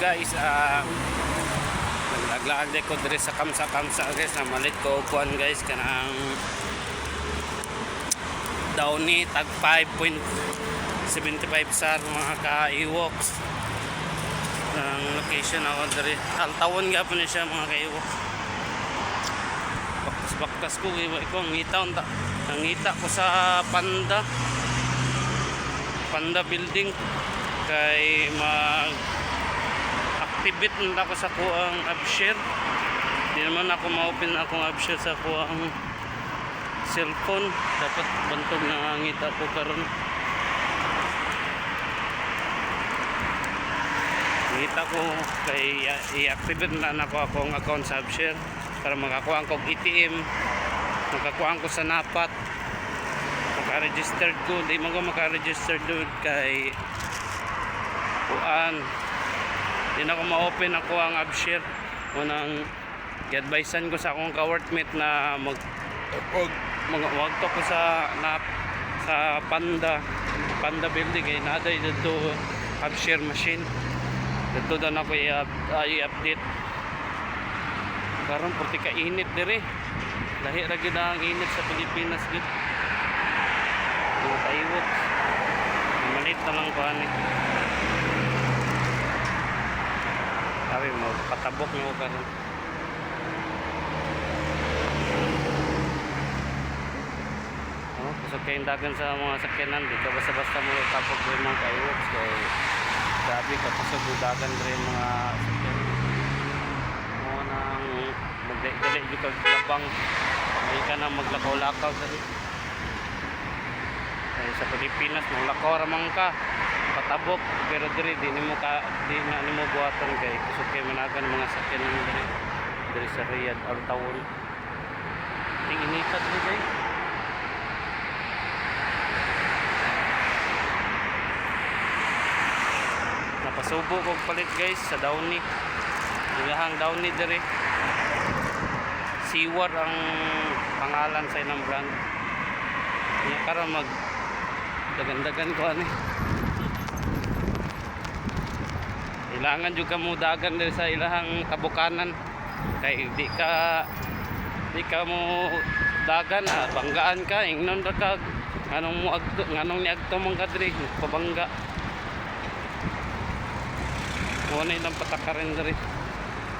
guys ah naglaag ko diri sa kamsa kamsa guys na malit ko upuan guys kanang downy tag 5.75 sar mga ka-ewoks. Ang location ako diri altawon gapon ni siya mga ka-ewoks. Baktas baktas ko ko ang ngita ang ngita ko sa panda. Panda building. Kay mag activate na ako sa kuang abshare di naman ako ma-open akong abshare sa kuang cellphone. Dapat bantog nangangita ko karon. Ngita ko kay i-activate na na ako akong account sa abshare para makakuha ko ATM makakuha ko sa napat. Maka-registered ko. Di mo ko maka-registered kay kuan di na ko ma-open ako ang AppShare unang i-advisean ko sa akong ka-workmate na mag wag. mag wag to ko sa na, sa Panda Panda building. Kay naday dito AppShare machine. Dito na ko i-up- ah, i-update. Karon purti ka init dire lahi ra gyud ang init sa Pilipinas Mga tayo malit na lang ko ani sabi mo patabok mo karon Oh, kayong dagan sa mga sakyanan. Dito basta-basta mo tapok rin mga kaiwoks kay grabe ka yung dagan rin mga sakyanan mo nang magdali di ka labang. Hindi ka na maglakaw-lakaw sa Pilipinas maglakaw ramang ka patabok pero diri di nimo ka di na nimo buhaton kay kusog kay managan mga sakyanan diri diri sa Riyadh al tawon ting inikat mo guys napasubo ko palit guys sa Downy. Ilahang Downy diri. Siwar ang pangalan sa ilang brand. Niya karon mag dagan-dagan ko ani ilangan juga mo dagan diri sa ilahang kabukanan. Kay di ka di ka mo dagan ah, banggaan ka ingnon ra ka. Nganong mo agto nganong ni agto mong kadiri pabangga. Muna ilang patakarin diri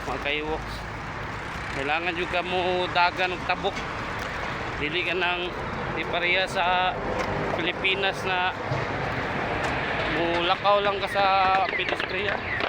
mga kaiwoks kailangan juga mo dagan tabok. Dili ka nang di pareha sa Pilipinas na mulakaw lang ka sa pedestrian